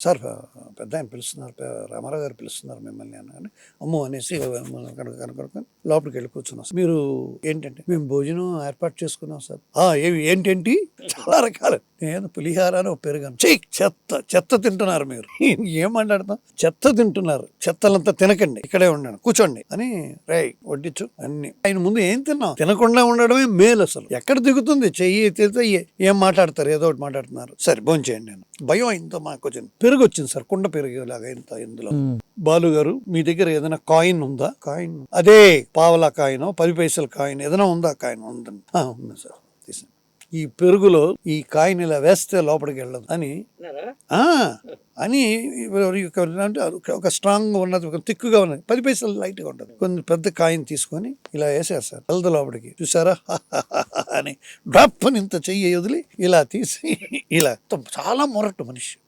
Sir పెద్ద ఆయన పిలుస్తున్నారు రామారావు గారు పిలుస్తున్నారు మిమ్మల్ని అని అమ్మో అనేసి కనుకొని లోపలికి వెళ్ళి కూర్చున్నాం మీరు ఏంటంటే మేము భోజనం ఏర్పాటు చేసుకున్నాం సార్. ఆ ఏవి ఏంటేంటి? చాలా రకాలు. నేను పులిహార అని ఒక పెరుగాను చెయ్యి చెత్త చెత్త తింటున్నారు మీరు. ఏం మాట్లాడతాం? చెత్త తింటున్నారు. చెత్తలంతా తినకండి. ఇక్కడే ఉండండి. కూర్చోండి. అని రే వడ్డించు అన్ని. ఆయన ముందు ఏం తిన్నాం? తినకుండా ఉండడమే మేలు అసలు. ఎక్కడ దిగుతుంది? చెయ్యి తిరితే ఏ- మాట్లాడతారు? ఏదో ఒకటి మాట్లాడుతున్నారు. సరే భోంచేయండి నేను. భయం ఇంత మాకు వచ్చింది పెరుగు వచ్చింది సార్. కుండ పెరుగు లాగా ఇంత ఇందులో. బాలు గారు మీ దగ్గర ఏదైనా కాయిన్ ఉందా? కాయిన్. అదే పావలా కాయిన్ పది పైసల కాయిన్ ఏదైనా ఉందా? కాయిన్ ఉందండి. "ఆ, ఉంది సార్. తీసాను ఈ పెరుగులో ఈ కాయిన్ ఇలా వేస్తే లోపలికి వెళ్ళదు అని. అని అంటే ఒక- స్ట్రాంగ్ ఉన్నది ఒక తిక్కుగా ఉన్నది. పది పైసలు లైట్గా ఉంటుంది. కొన్ని పెద్ద కాయిన్ తీసుకొని ఇలా వేసారు సార్ వెళ్దు లోపలికి. చూసారా? అని డ్రాప్ అని ఇంత చెయ్యి వదిలి ఇలా తీసి ఇలా. చాలా మొరటు మనిషి.